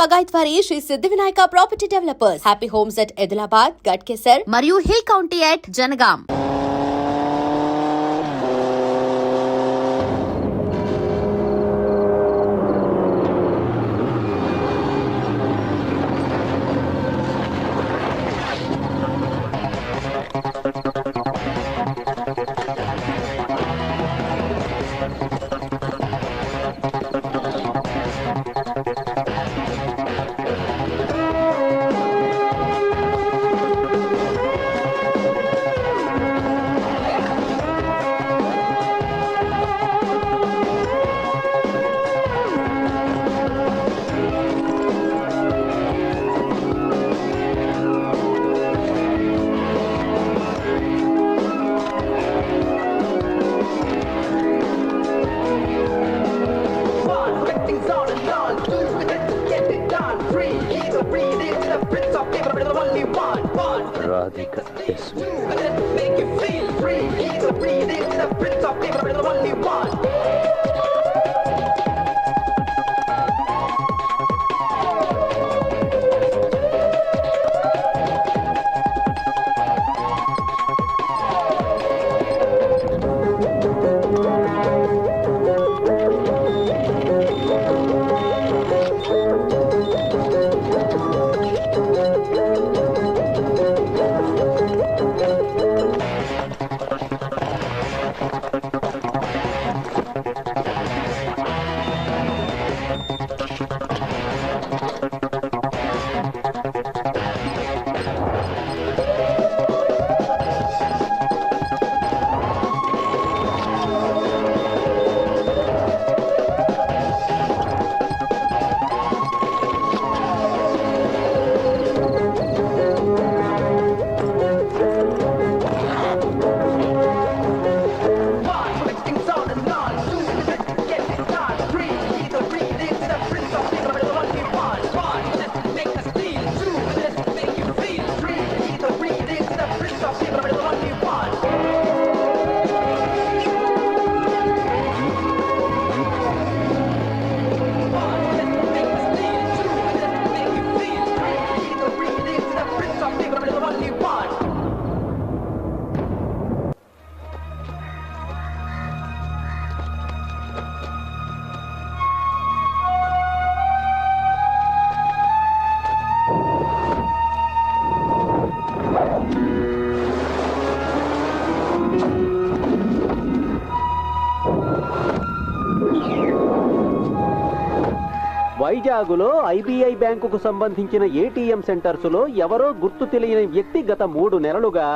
బగాయత్ వారి Shri Siddhi Vinayaka property developers. Happy homes at Edulabad Ghatkesar మరియు hill county at Jangaon two, let's make you feel free. He's a breathe into the prince of వైజాగులో IBI బ్యాంకుకు సంబంధించిన ATM సెంటర్స్లో ఎవరో గుర్తు తెలియని వ్యక్తి గత మూడు నెలలుగా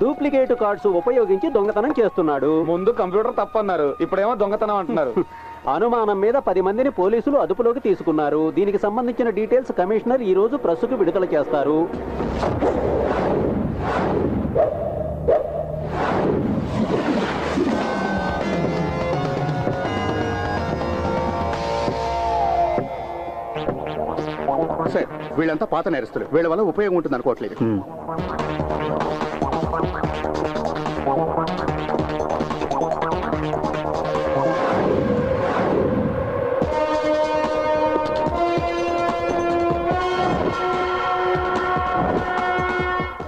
డూప్లికేట్ కార్డ్స్ ఉపయోగించి దొంగతనం చేస్తున్నాడు. ముందు కంప్యూటర్ తప్పన్నారు ఇప్పుడేమో దొంగతనం అంటున్నారు. అనుమానం మీద పది మందిని పోలీసులు అదుపులోకి తీసుకున్నారు. దీనికి సంబంధించిన డీటెయిల్స్ కమిషనర్ ఈ రోజు ప్రెస్సుకు విడుదల చేస్తారు. వీళ్ళంతా పాత నేరస్తులు. వీళ్ళ వల్ల ఉపయోగం ఉంటుంది అనుకోవట్లేదు.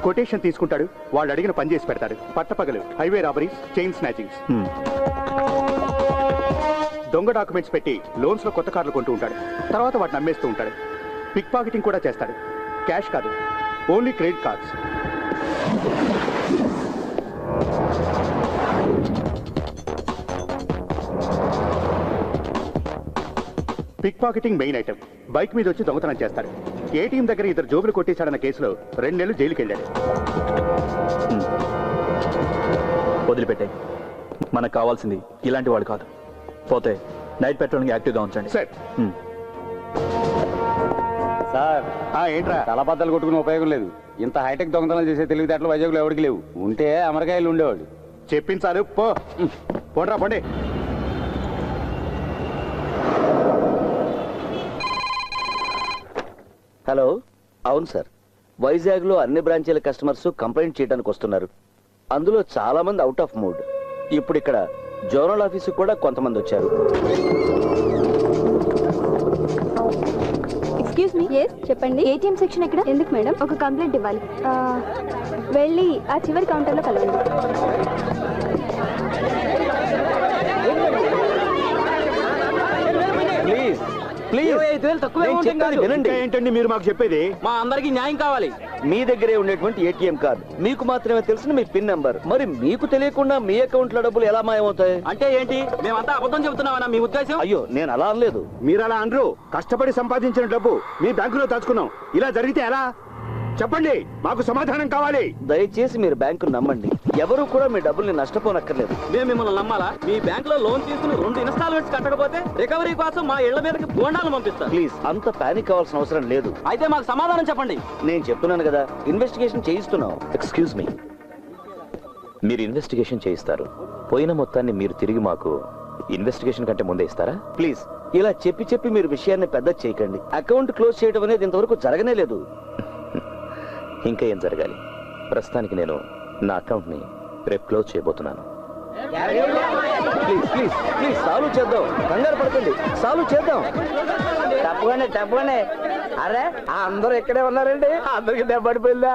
కొటేషన్ తీసుకుంటాడు. వాళ్ళు అడిగిన పని చేసి పెడతాడు. పట్టపగలు హైవే రాబరీస్ చైన్ స్నాచింగ్స్. దొంగ డాక్యుమెంట్స్ పెట్టి లోన్స్లో కొత్త కార్లు కొంటూ ఉంటాడు. తర్వాత వాటిని అమ్మేస్తూ ఉంటాడు. పిక్ పాకెటింగ్ కూడా చేస్తాడు. క్యాష్ కాదు. Only credit cards. Pick pocketing main item. Bike మీద వచ్చి దొంగతనం చేస్తాడు ఏటీఎం దగ్గర ఇద్దరు జోబులు కొట్టేశాడన్న కేసులో రెండు నెలలు జైలుకి వెళ్ళాడు. వదిలిపెట్టాయి మనకు కావాల్సింది ఇలాంటి వాడు కాదు. పోతే నైట్ పెట్రోలింగ్ యాక్టివ్గా ఉంచండి. సార్. సార్. ఆ ఏంట్రా? తలబద్దలు కొట్టుకునే ఉపయోగం లేదు. ఇంత హైటెక్ దొంగతనాలు చేసే తెలివితేటలు వైజాగ్లో ఎవరికి లేవు. ఉంటే అమెరికాయలు ఉండేవాడు. చెప్పించాలు పో. పోండ్రా పోండి. హలో అవును సార్. వైజాగ్లో అన్ని బ్రాంచీల కస్టమర్స్ కంప్లైంట్ చేయడానికి వస్తున్నారు. అందులో చాలా మంది అవుట్ ఆఫ్ మూడ్ ఇప్పుడు ఇక్కడ జోనల్ ఆఫీసు కూడా కొంతమంది వచ్చారు. ఎక్స్క్యూజ్ మీ ఎస్ చెప్పండి. ఏటీఎం సెక్షన్ ఎక్కడ? ఎందుకు మేడం? ఒక కంప్లైంట్ ఇవ్వాలి. వెళ్ళి ఆ చివరి కౌంటర్లో కలవండి. ప్లీజ్ వినండి. ఏంటండి మీరు మాకు చెప్పేది? మా అందరికి న్యాయం కావాలి. మీ దగ్గరే ఉండేటువంటి ఏటీఎం కార్డు. మీకు మాత్రమే తెలిసిన మీ పిన్ నంబర్. మరి మీకు తెలియకుండా మీ అకౌంట్లో డబ్బులు ఎలా మాయమవుతాయి? అంటే ఏంటి? మేమంతా అబద్ధం చెబుతున్నామన్నా మీ ఉద్దేశం? అయ్యో నేను అలా అనలేదు. మీరు అలా అనరు. కష్టపడి సంపాదించిన డబ్బు మీ బ్యాంకులో దాచుకున్నాం. ఇలా జరిగితే ఎలా? చెప్పండి మాకు సమాధానం కావాలి. దయచేసి మీరు బ్యాంకు నమ్మండి. ఎవరు కూడా మీ డబ్బుల్ని నష్టపోనక్కర్లేదు. మేము మిమ్మల్ని నమ్మాలా? మీ బ్యాంక్లో లోన్ తీసుకుని రెండు ఇన్స్టాల్మెంట్స్ కట్టకపోతే రికవరీ కోసం మా ఇళ్ళ మీదకి బోండాలు పంపిస్తారు. ప్లీజ్ అంత పానిక్ అవ్వాల్సిన అవసరం లేదు. అయితే మాకు సమాధానం చెప్పండి. నేను చెప్తున్నాను కదా ఇన్వెస్టిగేషన్ చేయిస్తున్నాం ఎక్స్క్యూజ్ మీ మీరు ఇన్వెస్టిగేషన్ చేయిస్తారు. పోయిన మొత్తాన్ని మీరు తిరిగి మాకు ఇన్వెస్టిగేషన్ కంటే ముందే ఇస్తారా? ప్లీజ్ ఇలా చెప్పి చెప్పి మీరు విషయాన్ని పెద్ద చేయకండి. అకౌంట్ క్లోజ్ చేయడం అనేది ఇంతవరకు జరగనే లేదు. ఇంకా ఏం జరగాలి? ప్రస్తుతానికి నేను నా అకౌంట్ని రేపు క్లోజ్ చేయబోతున్నాను. ప్లీజ్ ప్లీజ్ ప్లీజ్ సాల్వ్ చేద్దాం. కంగారు పడకండి సాల్వ్ చేద్దాం. తప్పగానే తప్పగానే అరే అందరూ ఇక్కడే ఉన్నారండి. అందరికి దెబ్బడిపోయిందా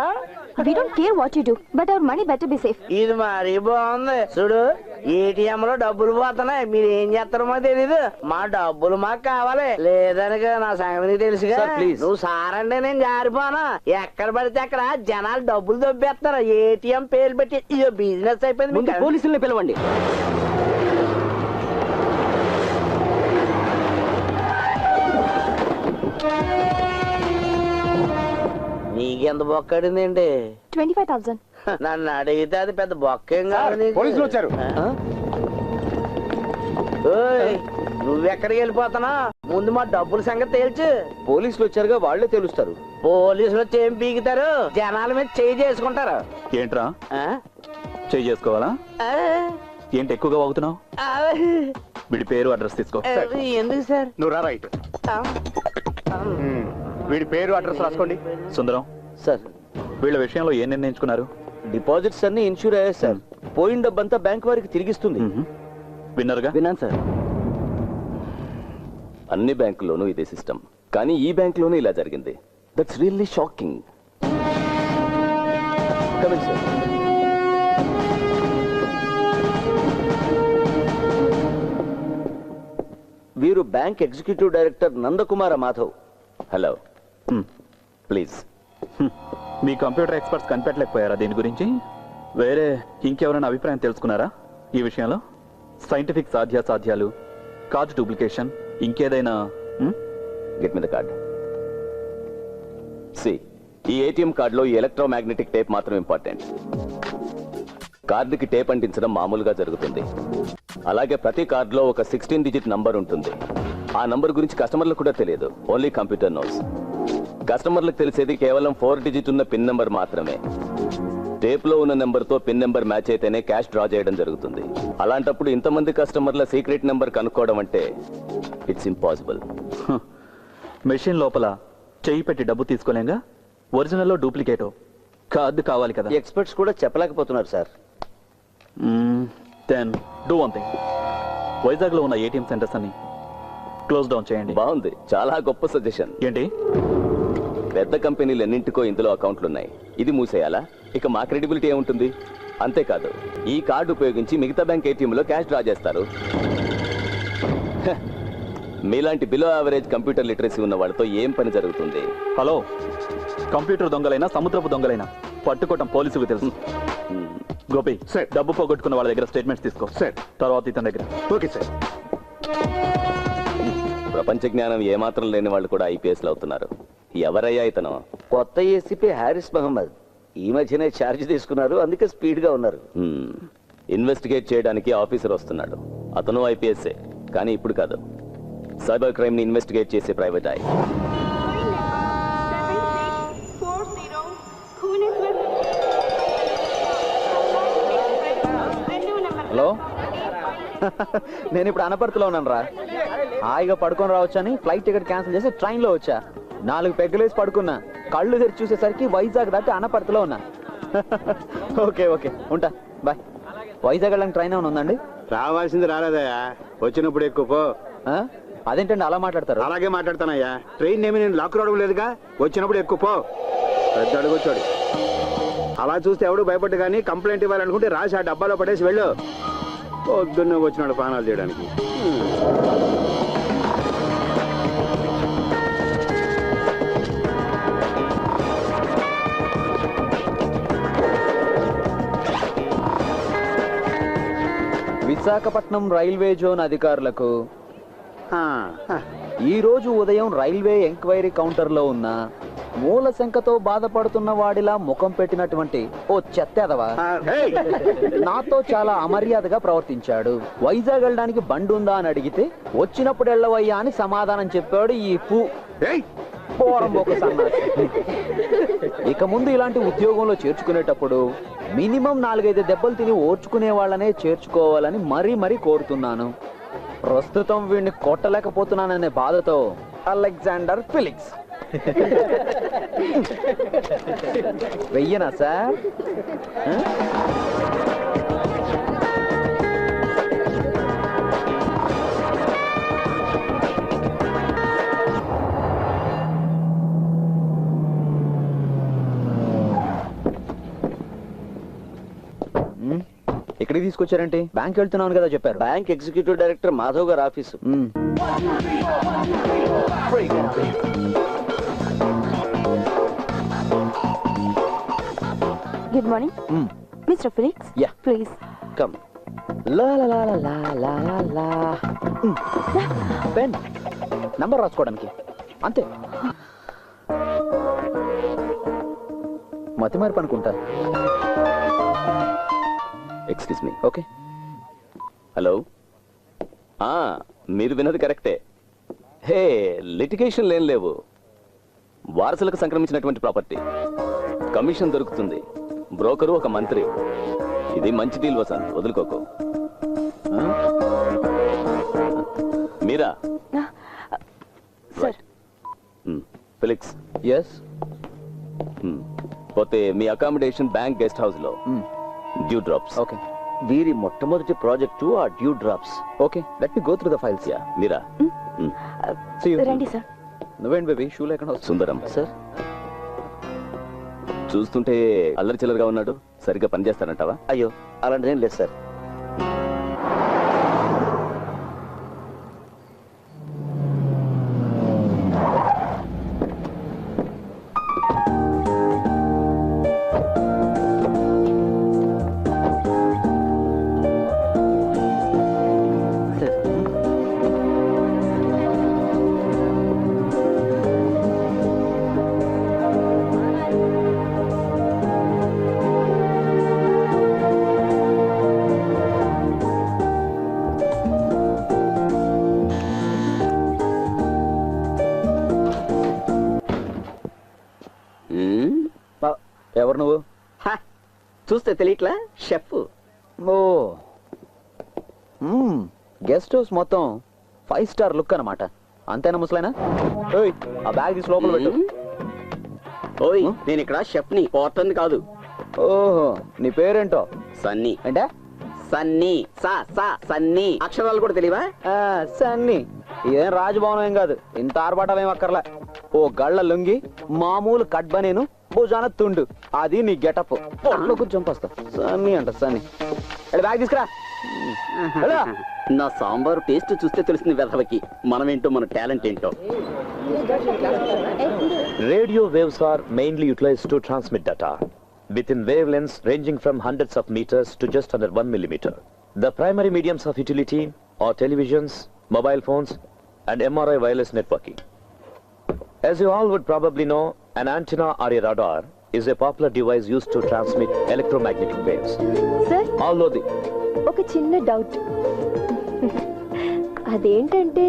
we don't care what you do but our money better be safe ఇది మరీ బాగుంది. చూడు ఏటీఎం లో డబ్బులు పోతున్నాయి. మీరు ఏం చేస్తారో మాకు తెలీదు. మా డబ్బులు మాకు కావాలి. లేదనక నా సంగతి తెలుసుగా. please. నువ్వు సారంటే నేను జారిపోను. ఎక్కడ పడితే అక్కడ జనాలు డబ్బులు దొబ్బేస్తారు. ఏటీఎం పేరు పెట్టి ఇదో బిజినెస్ అయిపోయింది మీకు. పోలీసుల్ని పిలవండి. నీకెంత బొక్కడిందండి? Twenty five thousand. నన్ను అడిగితే అది పెద్ద బొక్కేం కాదు. పోలీసులు వచ్చారు. నువ్వెక్కడికి వెళ్ళిపోతున్నా ముందు మా డబ్బుల సంగతి తేల్చు. పోలీసులు వచ్చారుగా వాళ్ళే తెలుస్తారు. పోలీసులు వచ్చి ఏం పీకుతారు? జనాల మీద చేయి చేసుకుంటారు. ఏంట్రా? ఆ? చేయి చేసుకోవాలా? ఏంటి ఎక్కువగా వాగుతున్నావు? వీడి పేరు అడ్రస్ తీసుకో. ఎందుకు సార్? నువ్వు రా రైట్. వీడి పేరు అడ్రస్ రాసుకోండి. సుందరం సార్. వీళ్ళ విషయంలో ఏం నిర్ణయించుకున్నారు? డిపాజిట్స్ అన్ని ఇన్సూర్ అయ్యాయి సార్ పోయిన డబ్బంతా బ్యాంక్ వారికి తిరిగిస్తుంది. విన్నరుగా? విన్నాను సార్ అన్ని బ్యాంకుల్లోనూ ఇదే సిస్టమ్. కానీ ఈ బ్యాంకులోనూ ఇలా జరిగింది. దట్స్ రియల్లీ షాకింగ్ సార్ వీరు bank executive director Nandakumara Madhav. Hello. Please. Me computer experts కనిపెట్టలేకపోయారా దీని గురించి? వేరే ఇంకెవరైనా అభిప్రాయం తెలుసుకున్నారా ఈ విషయంలో? సైంటిఫిక్ సాధ్యాసాధ్యాలు కార్డు డూప్లికేషన్ ఇంకేదైనా get me the card see ఈ ఏటీఎం కార్డులో ఈ ఎలక్ట్రోమాగ్నెటిక్ టేప్ మాత్రం ఇంపార్టెంట్ కార్డుకి టేప్ అంటించడం మామూలుగా జరుగుతుంది. అలాగే ప్రతి కార్డులో ఒక సిక్స్టీన్ డిజిట్ నంబర్ ఉంటుంది. ఆ నంబర్ గురించి కస్టమర్లకు కూడా తెలియదు. ఓన్లీ కంప్యూటర్ నోట్స్ కస్టమర్లకు తెలిసేది కేవలం ఫోర్ డిజిట్ ఉన్న పిన్ నెంబర్ మాత్రమే. టేప్లో ఉన్న నెంబర్తో పిన్ నెంబర్ మ్యాచ్ అయితేనే క్యాష్ డ్రా చేయడం జరుగుతుంది. అలాంటప్పుడు ఇంతమంది కస్టమర్ల సీక్రెట్ నెంబర్ కనుక్కోవడం అంటే ఇట్స్ ఇంపాసిబుల్. మెషిన్ లోపల చెయ్యి పెట్టి డబ్బు తీసుకోలేంగా? ఒరిజినల్లో డూప్లికేటో. కార్డు కావాలి కదా. ఎక్స్పర్ట్స్ కూడా చెప్పలేకపోతున్నారు sir. Then do one thing వైజాగ్లో ఉన్న ఏటీఎం సెంటర్స్ అన్ని క్లోజ్ డౌన్ చేయండి. బాగుంది. చాలా గొప్ప సజెషన్. ఏంటి? పెద్ద కంపెనీలు ఎన్నింటికో ఇందులో అకౌంట్లు ఉన్నాయి ఇది మూసేయాలా? ఇక మా క్రెడిబిలిటీ ఏముంటుంది? అంతేకాదు ఈ కార్డు ఉపయోగించి మిగతా బ్యాంక్ ఏటీఎంలో క్యాష్ డ్రా చేస్తారు. హ, మీలాంటి బిలో యావరేజ్ కంప్యూటర్ లిటరసీ ఉన్న వాళ్ళతో ఏం పని జరుగుతుంది? హలో కంప్యూటర్ దొంగలైనా సముద్రపు దొంగలైనా పట్టుకోవటం పోలీసులకు తెలుసు. గోపి సార్. డబ్బు పోగొట్టుకున్న వాళ్ళ దగ్గర స్టేట్మెంట్స్ తీసుకో. సార్. తర్వాత ఇతని దగ్గర. Okay sir. ప్రపంచ జ్ఞానం ఏమాత్రం లేని వాళ్ళు కూడా ఐపీఎస్లు అవుతున్నారు. ఎవరయ్యా ఇతను? కొత్త ఏసీపీ హారిస్ మహమ్మద్. ఈ మధ్యనే ఛార్జ్ తీసుకున్నారు అందుకే స్పీడ్గా ఉన్నారు. హ్మ్. ఇన్వెస్టిగేట్ చేయడానికి ఆఫీసర్ వస్తున్నాడు. అతను ఐపీఎస్ఏ కానీ ఇప్పుడు కాదు. సైబర్ క్రైమ్ని ఇన్వెస్టిగేట్ చేసే ప్రైవేట్ ఐ హలో? నేను ఇప్పుడు అనపర్తిలో ఉన్నాను రా హాయిగా పడుకొని రావచ్చని ఫ్లైట్ టికెట్ క్యాన్సిల్ చేసి ట్రైన్లో వచ్చా. నాలుగు పెగ్గలేసి పడుకున్నా. కళ్ళు తెరిచి చూసేసరికి వైజాగ్ దాటి అనపర్తిలో ఉన్నా. Okay okay. ఉంటా. బాయ్. వైజాగ్ వెళ్ళడానికి ట్రైన్ ఏమైనా ఉందండి? రావాల్సింది రాలేదయా వచ్చినప్పుడు ఎక్కువ పో. ఆ? అదేంటండి అలా మాట్లాడతారు? అలాగే మాట్లాడతానయ్యా. ట్రైన్ ఏమి నేను లాక్ రావడం లేదుగా? వచ్చినప్పుడు ఎక్కువ పో. పెద్ద అడుగొచ్చాడు అలా చూస్తే ఎవడు భయపడ్డు కానీ కంప్లైంట్ ఇవ్వాలనుకుంటే రాసి ఆ డబ్బాలో పడేసి వెళ్ళు. పొద్దున్నే వచ్చినాడు పానాలు చేయడానికి విశాఖపట్నం రైల్వే జోన్ అధికారులకు. ఈ రోజు ఉదయం రైల్వే ఎంక్వైరీ కౌంటర్లో ఉన్న మూల శంకతో బాధపడుతున్న వాడిలా ముఖం పెట్టినటువంటి ఓ చెత్తెదవా! నాతో చాలా అమర్యాదగా ప్రవర్తించాడు వైజాగ్ వెళ్ళడానికి బండి ఉందా అని అడిగితే వచ్చినప్పుడు వెళ్ళవయ్యా అని సమాధానం చెప్పాడు ఈ పూ! పోరం ఒక సన్నాసి. ఇక ముందు ఇలాంటి ఉద్యోగంలో చేర్చుకునేటప్పుడు మినిమం నాలుగైదు దెబ్బలు తిని ఓర్చుకునే వాళ్ళనే చేర్చుకోవాలని మరీ మరీ కోరుతున్నాను. ప్రస్తుతం వీడిని కొట్టలేకపోతున్నాననే బాధతో అలెగ్జాండర్ ఫిలిక్స్. వెయ్యనా సార్? ఇక్కడికి తీసుకొచ్చారేంటి? బ్యాంక్ వెళ్తున్నాను కదా చెప్పారు. బ్యాంక్ ఎగ్జిక్యూటివ్ డైరెక్టర్ మాధవ్ గారి office. Good morning. Mister Felix Yeah. Please come లా లా లా లా లా లా లా. పెన్ నంబర్ రాసుకోవడానికి. అంతే. మతి మార్పు అనుకుంటా. ఎక్స్క్యూజ్ మీ ఓకే హలో ఆ, మీరు విన్నది కరెక్టే. హే లిటిగేషన్ లేం లేవు. వారసులకు సంక్రమించినటువంటి ప్రాపర్టీ కమిషన్ దొరుకుతుంది. బ్రోకరు ఒక మంత్రి. ఇది మంచి డీల్ వసంత్. వదులుకోకు. ఆ? మీరా? ఫిలిక్స్ ఎస్ మ్, పోతే మీ అకామిడేషన్ బ్యాంక్ గెస్ట్ హౌస్లో. మ్. డ్యూ డ్రాప్స్ ఓకే వీరి మొట్టమొదటి ప్రాజెక్టు ఆ dew drops okay let me go through the files yeah మీరా మ్, రండి సార్ నువ్వేంటి బేబీ షూ లేకుండా సుందరం. సార్ చూస్తుంటే అల్లరి చిల్లరగా ఉన్నాడు. సరిగ్గా పనిచేస్తానంటావా? అయ్యో అలాంటిదేం లేదు సార్ ఎవరు నువ్వు? చూస్తే తెలియట్లా? షెఫ్. ఓ. గెస్ట్ హౌస్ మొత్తం ఫైవ్ స్టార్ లుక్ అన్నమాట. అంతేనా ముసలైనా ఓయ్ ఆ బ్యాగ్ తీసి లోపల పెట్టు. ఓయ్ నేను ఇక్కడ షెఫ్ని పోర్టన్ కాదు. ఓహో నీ పేరేంటో? సన్నీ. అంటే సన్నీ. సా సా సన్నీ. అక్షరాలు కూడా తెలియవా? సన్ని. ఇదేం రాజభవనం ఏం కాదు. ఇంత ఆర్భాటాలు ఏం అక్కర్లే. ఓ గళ్ళ లొంగి మామూలు కట్ బనేను భుజాన తుండు అది నీ గెటప్ పొట్లో కూర్చొని చంపేస్తా సన్ని అంట సన్ని వెళ్ళి బ్యాగ్ తీసుకురా. నా సాంబారు టేస్ట్ చూస్తే తెలిసింది వెధవకి మనం ఏంటో మన టాలెంట్ ఏంటో Radio waves are mainly utilized to transmit data within wavelengths ranging from hundreds of meters to just under 1 millimeter. The primary mediums of utility are televisions, mobile phones, and MRI wireless networking. As you all would probably know, an antenna or a radar is a popular device used to transmit electromagnetic waves. Sir Although the ఒక చిన్న doubt అదేంటంటే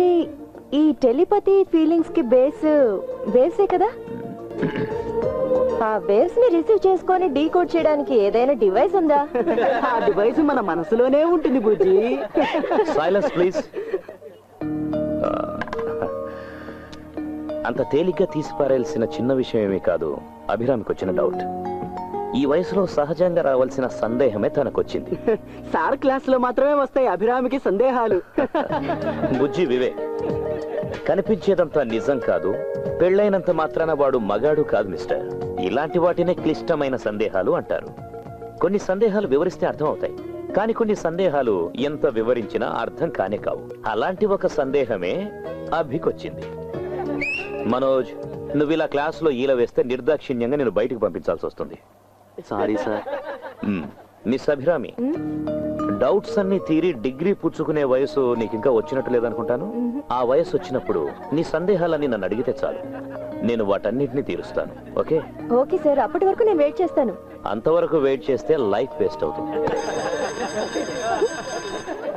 ఈ telepathy ఫీలింగ్స్కి base వేవ్సే కదా? ఆ వేవ్స్ని receive చేసుకొని decode చేయడానికి ఏదైనా device ఉందా? ఆ డివైస్ మన మనసులోనే ఉంటుంది బుజ్జి సైలెన్స్ ప్లీజ్ అంత తేలిగ్గా తీసిపారేయాల్సిన చిన్న విషయం ఏమీ కాదు అభిరామికి వచ్చిన డౌట్ ఈ వయసులో సహజంగా రావాల్సిన సందేహమే తనకొచ్చింది. సార్ క్లాస్లో మాత్రమే వస్తాయి అభిరామికి సందేహాలు. బుజ్జి వివేక్ కనిపించేదంతా నిజం కాదు పెళ్ళైనంత మాత్రాన వాడు మగాడు కాదు మిస్టర్. ఇలాంటి వాటినే క్లిష్టమైన సందేహాలు అంటారు. కొన్ని సందేహాలు వివరిస్తే అర్థం అవుతాయి కానీ కొన్ని సందేహాలు ఎంత వివరించినా అర్థం కానే కావు. అలాంటి ఒక సందేహమే అభికొచ్చింది. మనోజ్ నువ్వు ఇలా క్లాసులో ఈల వేస్తే నిర్దాక్షిణ్యంగా నేను బయటకు పంపించాల్సి వస్తుంది. Sorry sir. Miss Abhirami doubts అన్ని తీరి డిగ్రీ పుచ్చుకునే వయసు నీకు ఇంకా వచ్చినట్టు లేదనుకుంటాను? ఆ వయసు వచ్చినప్పుడు నీ సందేహాలన్నీ నన్ను అడిగితే చాలు. నేను వాటన్నిటిని తీరుస్తాను ఓకే? ఓకే సార్ అప్పటి వరకు నేను వెయిట్ చేస్తాను. అంతవరకు వెయిట్ చేస్తే లైఫ్ వేస్ట్ అవుతుంది.